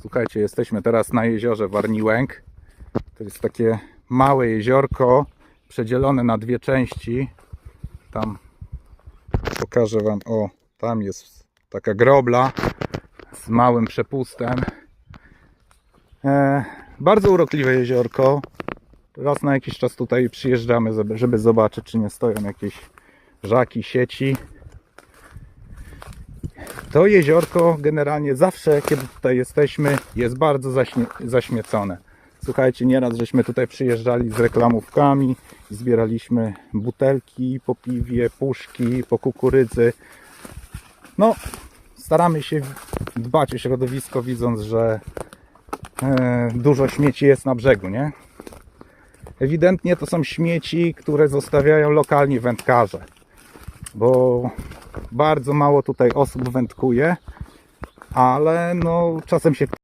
Słuchajcie, jesteśmy teraz na jeziorze Warniłęk. To jest takie małe jeziorko, przedzielone na dwie części. Tam pokażę Wam, o, tam jest taka grobla z małym przepustem. E, bardzo urokliwe jeziorko. Raz na jakiś czas tutaj przyjeżdżamy, żeby- zobaczyć, czy nie stoją jakieś żaki, sieci. To jeziorko generalnie zawsze, kiedy tutaj jesteśmy, jest bardzo zaśnie, zaśmiecone. Słuchajcie, nieraz żeśmy tutaj przyjeżdżali z reklamówkami, zbieraliśmy butelki po piwie, puszki, po kukurydzy. No, staramy się dbać o środowisko, widząc, że e, dużo śmieci jest na brzegu, nie? Ewidentnie to są śmieci, które zostawiają lokalni wędkarze, bo bardzo mało tutaj osób wędkuje, ale no czasem się